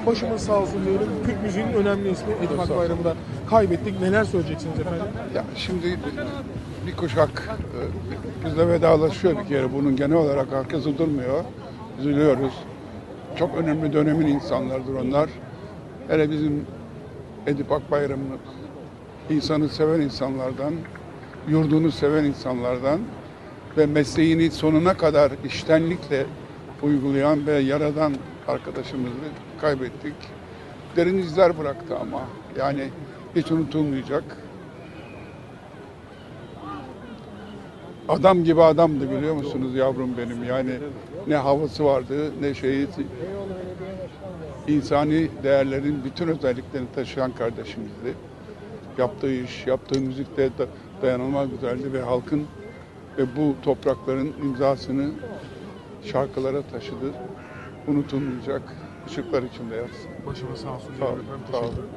Ben başımız sağ olsun diyorum. Türk müziğinin önemli ismi Edip Akbayram'ı da kaybettik. Neler söyleyeceksiniz efendim? Ya şimdi bir kuşak e, bizle vedalaşıyor bir kere. Bunun genel olarak herkes durmuyor. Üzülüyoruz. Çok önemli dönemin insanlardır onlar. Hele bizim Edip Akbayram'ın insanı seven insanlardan, yurdunu seven insanlardan ve mesleğini sonuna kadar iştenlikle uygulayan ve yaradan arkadaşımızı kaybettik. Derin izler bıraktı ama yani hiç unutulmayacak. Adam gibi adamdı biliyor musunuz yavrum benim yani ne havası vardı ne şeyi insani değerlerin bütün özelliklerini taşıyan kardeşimizdi. Yaptığı iş, yaptığı müzikte da dayanılmaz güzeldi ve halkın ve bu toprakların imzasını şarkılara taşıdı. Unutulmayacak ışıklar içinde yatsın. Başımız sağ olsun Sağ olun, sağ olun.